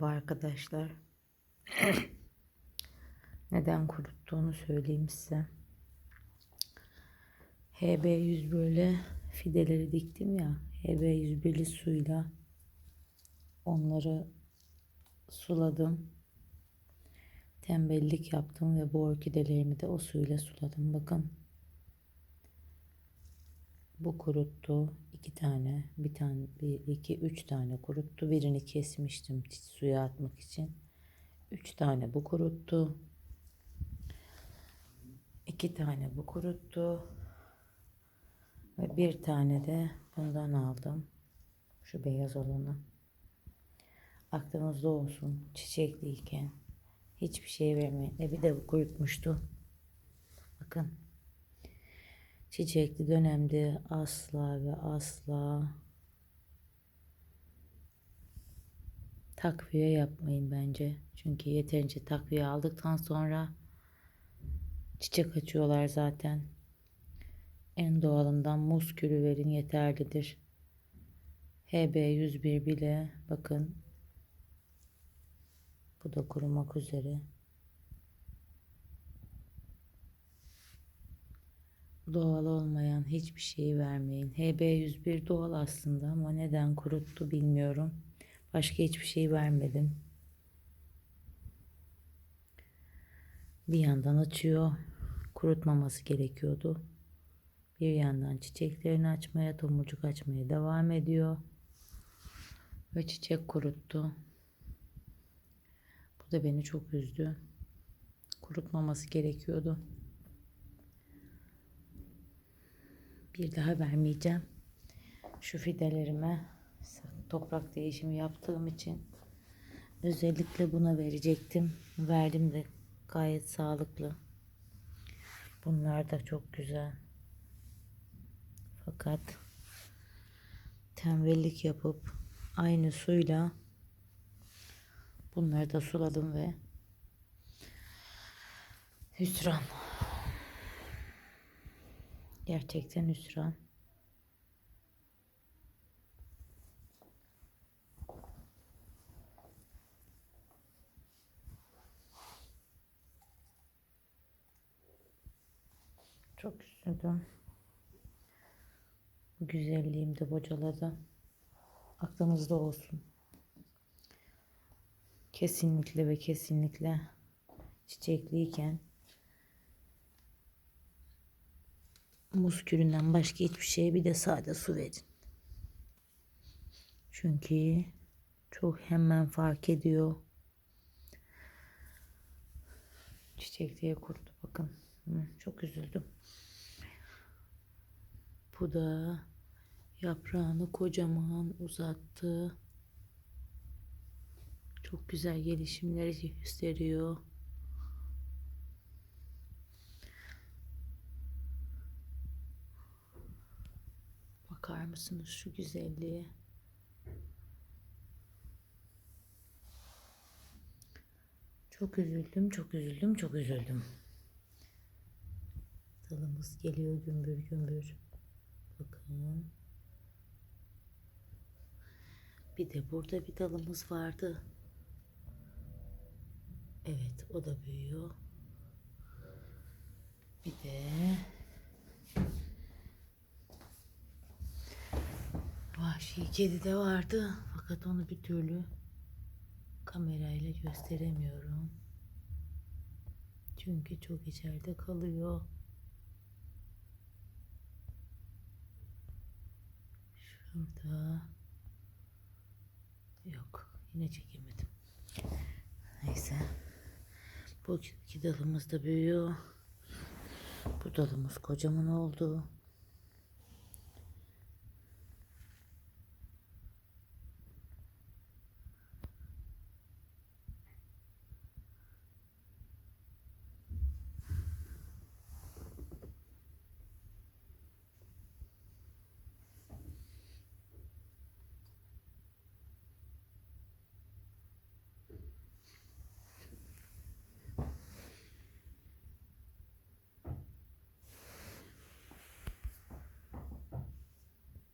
Merhaba arkadaşlar. Neden kuruttuğunu söyleyeyim size. HB100 böyle fideleri diktim ya. HB101'li suyla onları suladım. Tembellik yaptım ve bu orkidelerimi de o suyla suladım. Bakın. Bu kuruttu. iki tane, bir tane, bir, iki, üç tane kuruttu. Birini kesmiştim suya atmak için. Üç tane bu kuruttu. iki tane bu kuruttu. Ve bir tane de bundan aldım. Şu beyaz olanı. Aklınızda olsun. Çiçekliyken hiçbir şey vermeyin. E bir de bu kurutmuştu. Bakın. Çiçekli dönemde asla ve asla takviye yapmayın bence. Çünkü yeterince takviye aldıktan sonra çiçek açıyorlar zaten. En doğalından muz kürü verin yeterlidir. HB101 bile bakın bu da kurumak üzere. Doğal olmayan hiçbir şeyi vermeyin. HB101 doğal aslında ama neden kuruttu bilmiyorum. Başka hiçbir şey vermedim. Bir yandan açıyor. Kurutmaması gerekiyordu. Bir yandan çiçeklerini açmaya, tomurcuk açmaya devam ediyor. Ve çiçek kuruttu. Bu da beni çok üzdü. Kurutmaması gerekiyordu. Bir daha vermeyeceğim. Şu fidelerime toprak değişimi yaptığım için özellikle buna verecektim. Verdim de gayet sağlıklı. Bunlar da çok güzel. Fakat tembellik yapıp aynı suyla bunları da suladım ve hüsran. Gerçekten hüsran. Çok üzüldüm. Bu güzelliğim de bocaladı. Aklınızda olsun. Kesinlikle ve kesinlikle çiçekliyken muz küründen başka hiçbir şeye bir de sade su verin. Çünkü çok hemen fark ediyor. Çiçek diye kurudu bakın. Çok üzüldüm. Bu da yaprağını kocaman uzattı. Çok güzel gelişimleri gösteriyor. Bakar mısınız şu güzelliğe? Çok üzüldüm, çok üzüldüm, çok üzüldüm. Dalımız geliyor gümbür gümbür. Bakın. Bir de burada bir dalımız vardı. Evet, o da büyüyor. Bir de Vahşi kedi de vardı. Fakat onu bir türlü kamerayla gösteremiyorum. Çünkü çok içeride kalıyor. Şurada. Yok. Yine çekemedim. Neyse. Bu iki dalımız da büyüyor. Bu dalımız kocaman oldu.